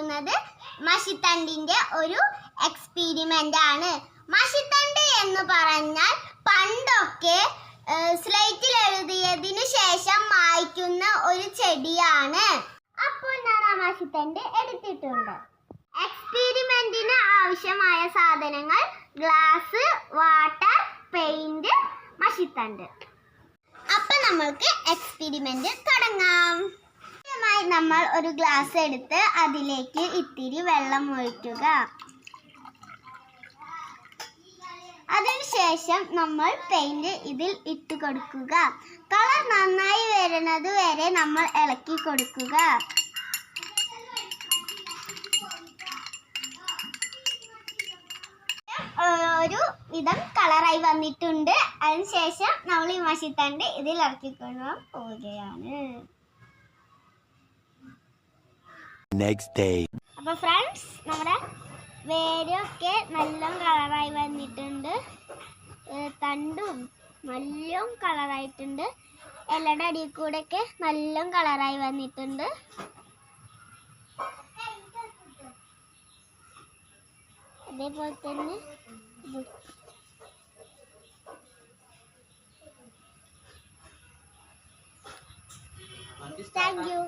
പോകുന്നത് മഷിത്തണ്ടിന്റെ ഒരു എക്സ്പീരിമെന്റ് ആണ്. മഷിത്തണ്ട് എന്ന് പറഞ്ഞാൽ പണ്ടൊക്കെ സ്ലേറ്റിൽ എഴുതിയതിനു ശേഷം മായ്ക്കുന്ന ഒരു ചെടിയാണ്. അപ്പോൾ ഞാൻ ആ മഷിത്തണ്ട് എടുത്തിട്ടുണ്ട്. എക്സ്പീരിമെന്റിന് ആവശ്യമായ സാധനങ്ങൾ ഗ്ലാസ് വാട്ടർ പെയിന്റ് മഷിത്തണ്ട്. അപ്പൊ നമ്മൾക്ക് എക്സ്പെരിമെന്റ് തുടങ്ങാം. നമ്മൾ ഒരു ഗ്ലാസ് എടുത്ത് അതിലേക്ക് ഇത്തിരി വെള്ളം ഒഴിക്കുക. അതിനുശേഷം നമ്മൾ പെയിന്റ് ഇതിൽ ഇട്ട് കൊടുക്കുക. കളർ നന്നായി വരുന്നത് വരെ നമ്മൾ ഇളക്കി കൊടുക്കുക. ഒരു വിധം കളറായി വന്നിട്ടുണ്ട്. അതിനുശേഷം നമ്മൾ ഈ മഷിത്തണ്ട് ഇതിൽ ഇറക്കിക്കൊണ്ടു നെക്സ്റ്റ് ഡേ അപ്പൊ ഫ്രണ്ട്സ് നമ്മുടെ വേരൊക്കെ നല്ല കളറായി വന്നിട്ടുണ്ട്. തണ്ടും നല്ല കളറായിട്ടുണ്ട് എല്ലാടെ അടിയിൽ കൂടെയൊക്കെ നല്ല കളറായി വന്നിട്ടുണ്ട്. അതേപോലെ തന്നെ താങ്ക് യു